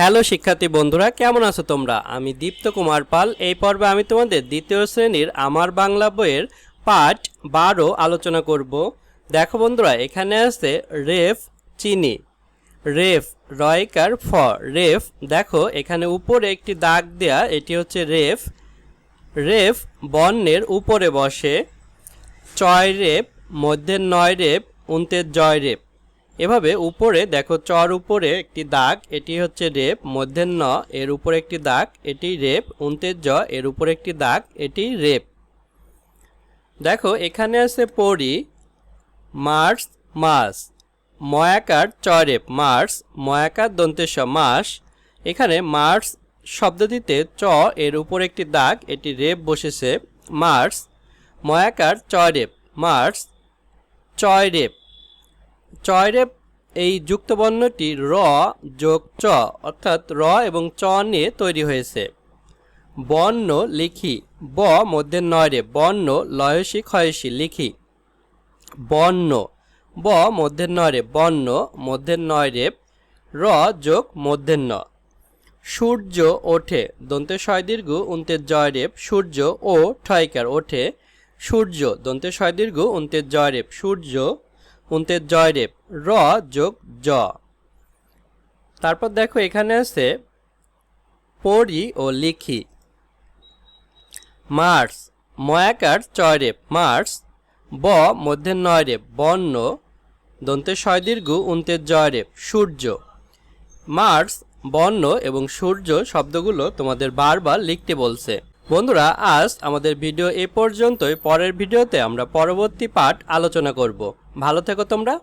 Hello শিক্ষার্থী বন্ধুরা, কেমন আছো তোমরা? আমি দীপ্ত কুমার পাল। এই পর্বে আমি তোমাদের দ্বিতীয় শ্রেণির আমার বাংলা বইয়ের পাঠ বারো আলোচনা করব। দেখো বন্ধুরা, এখানে আছে রেফ চিনি, রেফ রয়কার ফ, রেফ, দেখো এখানে উপরে একটি দাগ দেয়া, এটি হচ্ছে রেফ রেফ বর্ণের উপরে বসে চয় রেপ মধ্যের নয় রেপ উন্তের জয় রেপ এভাবে উপরে দেখো চর উপরে একটি দাগ, এটি হচ্ছে রেপ মধ্যের ন, এর উপরে একটি দাগ, এটি রেপ উন্তের জ, এর উপরে একটি দাগ, এটি রেপ। দেখো, এখানে আছে পরি মার্চ মাস, ময়াকার চরেপ মার্চ ময়াকার দন্তেশ মাস। এখানে মার্চ শব্দটিতে চ, এর উপর একটি দাগ, এটি রেপ বসেছে মার্চ ময়াকার চয়রেপ মার্চ চয়রেপ চয়রেপ এই যুক্তবর্ণটি র যোগ চ, অর্থাৎ র এবং চ নিয়ে তৈরি হয়েছে। বর্ণ লিখি, ব মধ্যে নয় রে বর্ণ লয়সী ক্ষয়সী লিখি। বর্ণ, ব মধ্যের নয় রে বর্ণ মধ্যের নয় রে যোগ মধ্যের ন। সূর্য ওঠে, দন্তে ছয় দীর্ঘ উন্তের জয় রেপ সূর্য ও ঠয়কার ওঠে। সূর্য, দন্তে ছয় দীর্ঘ উন্তের জয় রেপ সূর্য উন্তের জয় রেপ র যোগ জ। তারপর দেখো এখানে আছে পড়ি ও লিখি। মার্চ ময়াকার চয় রেপ মার্চ ব মধ্যের নয় রেপ বর্ণ, দন্তে ছয় দীর্ঘ উন্তের জয় রেপ সূর্য। মার্স, বর্ণ এবং সূর্য শব্দগুলো তোমাদের বারবার লিখতে বলছে। বন্ধুরা, আজ আমাদের ভিডিও এ পর্যন্তই। পরের ভিডিওতে আমরা পরবর্তী পাঠ আলোচনা করব। ভালো থেকো তোমরা।